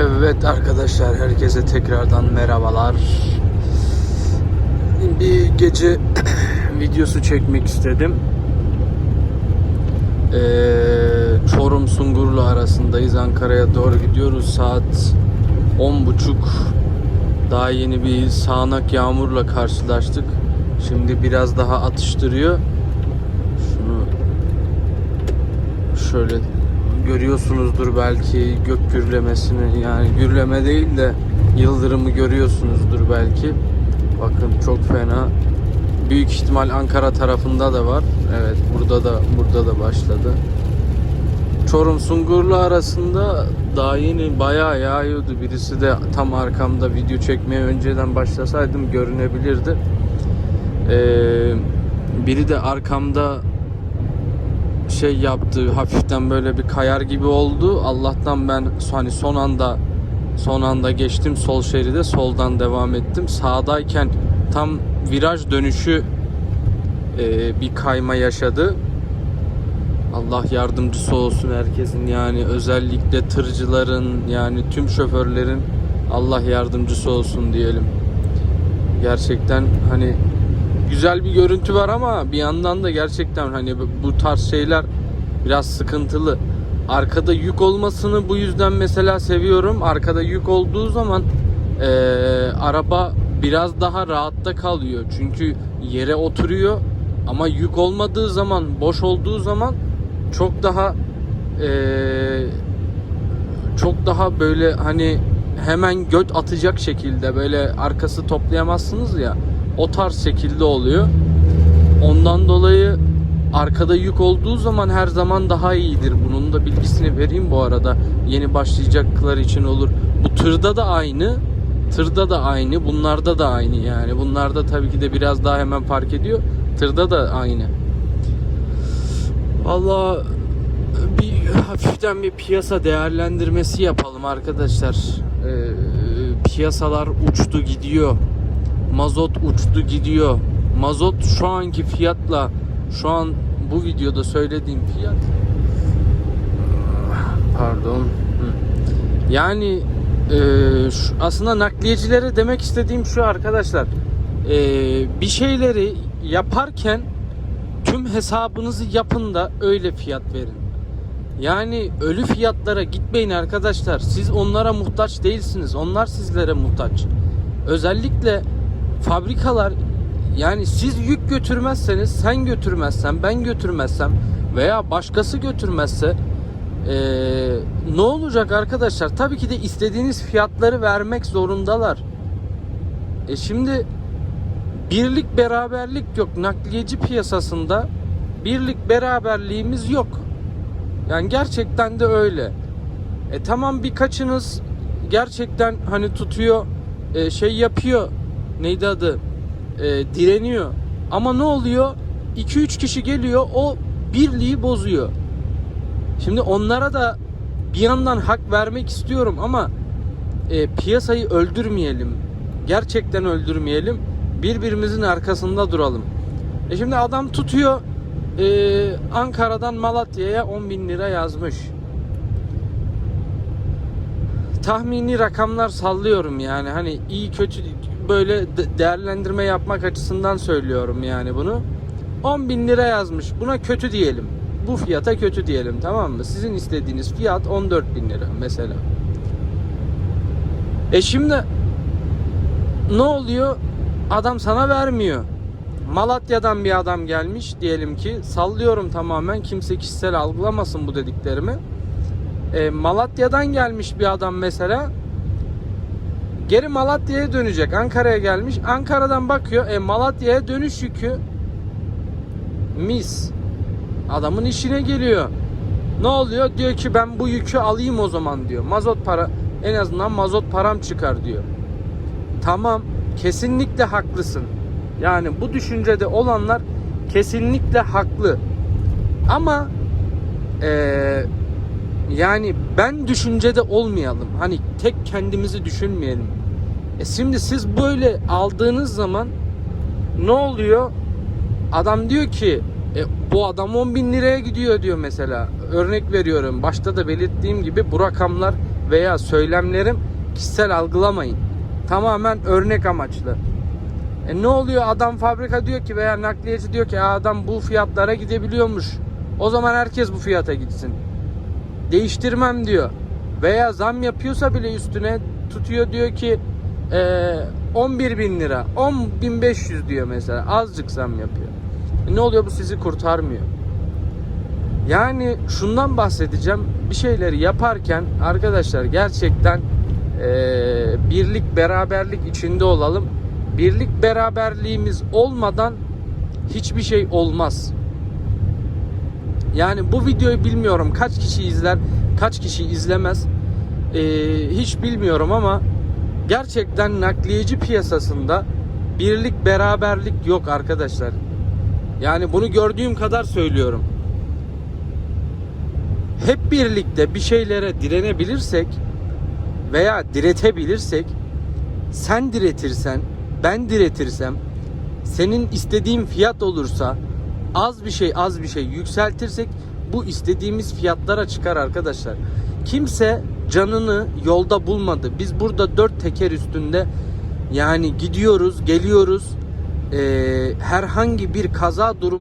Evet arkadaşlar herkese tekrardan merhabalar. Bir gece videosu çekmek istedim. Ee, Çorum Sungurlu arasındayız. Ankara'ya doğru gidiyoruz. Saat 10.30. Daha yeni bir sağanak yağmurla karşılaştık. Şimdi biraz daha atıştırıyor. Şunu şöyle görüyorsunuzdur belki gök gürlemesini yani gürleme değil de yıldırımı görüyorsunuzdur belki. Bakın çok fena. Büyük ihtimal Ankara tarafında da var. Evet burada da burada da başladı. Çorum Sungurlu arasında daha yeni bayağı yağıyordu. Birisi de tam arkamda video çekmeye önceden başlasaydım görünebilirdi. Ee, biri de arkamda şey yaptı hafiften böyle bir kayar gibi oldu. Allah'tan ben hani son anda son anda geçtim sol şeride soldan devam ettim. Sağdayken tam viraj dönüşü e, bir kayma yaşadı. Allah yardımcısı olsun herkesin yani özellikle tırcıların yani tüm şoförlerin Allah yardımcısı olsun diyelim. Gerçekten hani güzel bir görüntü var ama bir yandan da gerçekten hani bu tarz şeyler biraz sıkıntılı. Arkada yük olmasını bu yüzden mesela seviyorum. Arkada yük olduğu zaman eee, araba biraz daha rahatta kalıyor. Çünkü yere oturuyor ama yük olmadığı zaman, boş olduğu zaman çok daha eee, çok daha böyle hani hemen göt atacak şekilde böyle arkası toplayamazsınız ya o tarz şekilde oluyor. Ondan dolayı arkada yük olduğu zaman her zaman daha iyidir. Bunun da bilgisini vereyim bu arada. Yeni başlayacaklar için olur. Bu tırda da aynı. Tırda da aynı. Bunlarda da aynı yani. Bunlarda tabii ki de biraz daha hemen fark ediyor. Tırda da aynı. Vallahi bir hafiften bir piyasa değerlendirmesi yapalım arkadaşlar. Ee, piyasalar uçtu gidiyor. Mazot uçtu gidiyor. Mazot şu anki fiyatla şu an bu videoda söylediğim fiyat pardon yani e, şu- aslında nakliyecilere demek istediğim şu arkadaşlar E, bir şeyleri yaparken tüm hesabınızı yapın da öyle fiyat verin. Yani ölü fiyatlara gitmeyin arkadaşlar. Siz onlara muhtaç değilsiniz. Onlar sizlere muhtaç. Özellikle fabrikalar yani siz yük götürmezseniz sen götürmezsen ben götürmezsem veya başkası götürmezse eee, ne olacak arkadaşlar? Tabii ki de istediğiniz fiyatları vermek zorundalar. E şimdi birlik beraberlik yok. Nakliyeci piyasasında birlik beraberliğimiz yok. Yani gerçekten de öyle. E tamam birkaçınız gerçekten hani tutuyor e, şey yapıyor. Neydi adı? E, direniyor. Ama ne oluyor? 2-3 kişi geliyor o birliği bozuyor. Şimdi onlara da bir yandan hak vermek istiyorum ama e, piyasayı öldürmeyelim. Gerçekten öldürmeyelim. Birbirimizin arkasında duralım. E şimdi adam tutuyor e, Ankara'dan Malatya'ya 10 bin lira yazmış. Tahmini rakamlar sallıyorum yani hani iyi kötü böyle de- değerlendirme yapmak açısından söylüyorum yani bunu. 10 bin lira yazmış buna kötü diyelim. Bu fiyata kötü diyelim tamam mı? Sizin istediğiniz fiyat 14 bin lira mesela. E şimdi ne oluyor? Adam sana vermiyor. Malatya'dan bir adam gelmiş diyelim ki sallıyorum tamamen kimse kişisel algılamasın bu dediklerimi. E, Malatya'dan gelmiş bir adam mesela geri Malatya'ya dönecek. Ankara'ya gelmiş. Ankara'dan bakıyor. E, Malatya'ya dönüş yükü mis. Adamın işine geliyor. Ne oluyor? Diyor ki ben bu yükü alayım o zaman diyor. Mazot para en azından mazot param çıkar diyor. Tamam, kesinlikle haklısın. Yani bu düşüncede olanlar kesinlikle haklı. Ama eee, yani ben düşüncede olmayalım. Hani tek kendimizi düşünmeyelim. E şimdi siz böyle aldığınız zaman ne oluyor? Adam diyor ki e, bu adam 10 bin liraya gidiyor diyor mesela. Örnek veriyorum. Başta da belirttiğim gibi bu rakamlar veya söylemlerim kişisel algılamayın. Tamamen örnek amaçlı. E ne oluyor adam fabrika diyor ki veya nakliyeci diyor ki "Aa, adam bu fiyatlara gidebiliyormuş. O zaman herkes bu fiyata gitsin. Değiştirmem diyor. Veya zam yapıyorsa bile üstüne tutuyor diyor ki e, 11 bin lira 10 bin 500 diyor mesela azıcık zam yapıyor. E ne oluyor bu sizi kurtarmıyor. Yani şundan bahsedeceğim. Bir şeyleri yaparken arkadaşlar gerçekten eee, birlik beraberlik içinde olalım. Birlik beraberliğimiz olmadan hiçbir şey olmaz. Yani bu videoyu bilmiyorum kaç kişi izler, kaç kişi izlemez. Eee, hiç bilmiyorum ama gerçekten nakliyeci piyasasında birlik beraberlik yok arkadaşlar. Yani bunu gördüğüm kadar söylüyorum hep birlikte bir şeylere direnebilirsek veya diretebilirsek sen diretirsen ben diretirsem senin istediğin fiyat olursa az bir şey az bir şey yükseltirsek bu istediğimiz fiyatlara çıkar arkadaşlar. Kimse canını yolda bulmadı. Biz burada dört teker üstünde yani gidiyoruz, geliyoruz. Ee, herhangi bir kaza durum